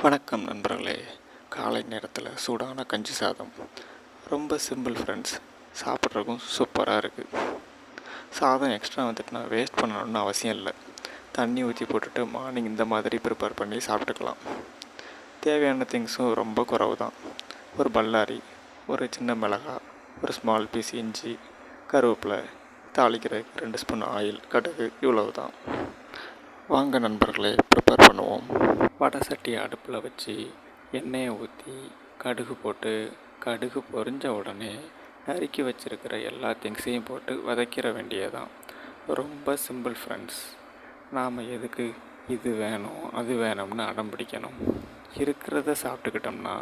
வணக்கம் நண்பர்களே. காலை நேரத்தில் சூடான கஞ்சி சாதம். ரொம்ப சிம்பிள் ஃப்ரெண்ட்ஸ் சாப்பிட்றதுக்கும் சூப்பராக இருக்குது சாதம் எக்ஸ்ட்ரா வந்துட்டுனா வேஸ்ட் பண்ணணும்னு அவசியம் இல்லை. தண்ணி ஊற்றி போட்டுட்டு மார்னிங் இந்த மாதிரி ப்ரிப்பேர் பண்ணி சாப்பிட்டுக்கலாம். தேவையான திங்ஸும் ரொம்ப குறவு தான் ஒரு பல்லாரி ஒரு சின்ன மிளகா ஒரு ஸ்மால் பீஸ் இஞ்சி கருவேப்பிலை தாளிக்கிறதுக்கு ரெண்டு ஸ்பூன் ஆயில் கடுகு இவ்வளவு தான் வாங்க நண்பர்களே ப்ரிப்பேர் பண்ணுவோம். வடை சட்டி அடுப்பில் வச்சு எண்ணெயை ஊற்றி கடுகு போட்டு கடுகு பொரிஞ்ச உடனே நறுக்கி வச்சுருக்கிற எல்லா திங்ஸையும் போட்டு வதக்கிற வேண்டியதான் ரொம்ப சிம்பிள் ஃப்ரெண்ட்ஸ் நாம் எதுக்கு இது வேணும் அது வேணும்னு அடம் பிடிக்கணும். இருக்கிறத சாப்பிட்டுக்கிட்டோம்னா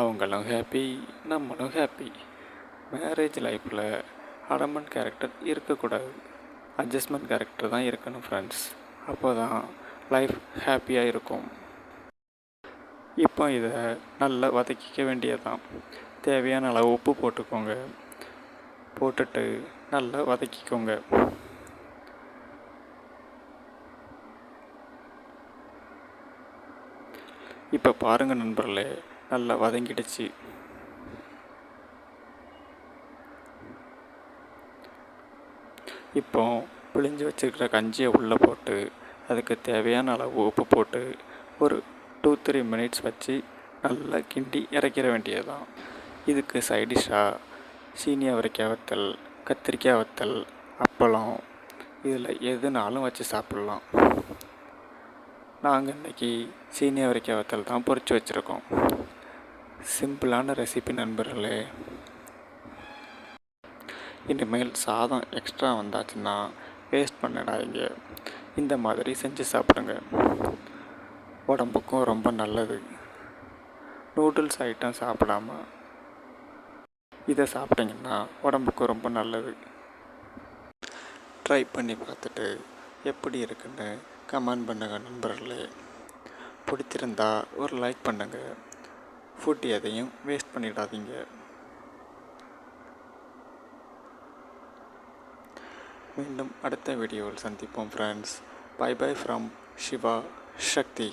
அவங்களும் ஹாப்பி நம்மளும் ஹாப்பி மேரேஜ் லைஃப்பில் அடமன் கேரக்டர் இருக்கக்கூடாது. அட்ஜஸ்ட்மெண்ட் கேரக்டர் தான் இருக்கணும் ஃப்ரெண்ட்ஸ் அப்போ தான் லைஃப் ஹாப்பியாக இருக்கும் இப்போ இதை நல்லா வதக்கிக்க வேண்டியதுதான். தேவையான அளவு உப்பு போட்டுக்கோங்க. போட்டுட்டு நல்லா வதக்கிக்கோங்க. இப்போ பாருங்கள் நண்பர்களே நல்லா வதங்கிடுச்சு. இப்போ பிழிஞ்சு வச்சுருக்கிற கஞ்சியை உள்ளே போட்டு அதுக்கு தேவையான அளவு உப்பு போட்டு ஒரு டூ த்ரீ மினிட்ஸ் வச்சு நல்லா கிண்டி இறக்கிற வேண்டியது தான் இதுக்கு சைடிஷ்ஷாக சீனி அவரைக்காய் வத்தல் கத்திரிக்காய் வத்தல் அப்பளம் இதில் எதுனாலும் வச்சு சாப்பிட்லாம். நாங்கள் இன்றைக்கி சீனி அவரைக்காய் வத்தல் தான் பொறிச்சு வச்சுருக்கோம். சிம்பிளான ரெசிபி நண்பர்களே. இனிமேல் சாதம் எக்ஸ்ட்ரா வந்தாச்சுன்னா வேஸ்ட் பண்ணிடாதீங்க. இந்த மாதிரி செஞ்சு சாப்பிடுங்க. உடம்புக்கும் ரொம்ப நல்லது. நூடுல்ஸ் ஐட்டம் சாப்பிடாம இதை சாப்பிட்டிங்கன்னா உடம்புக்கும் ரொம்ப நல்லது. ட்ரை பண்ணி பார்த்துட்டு எப்படி இருக்குன்னு கமெண்ட் பண்ணுங்கள் நண்பர்களே. பிடிச்சிருந்தா ஒரு லைக் பண்ணுங்கள் ஃபுட் எதையும் வேஸ்ட் பண்ணிடாதீங்க. மீண்டும் அடுத்த வீடியோவில் சந்திப்போம் friends bye bye from Siva Sakthi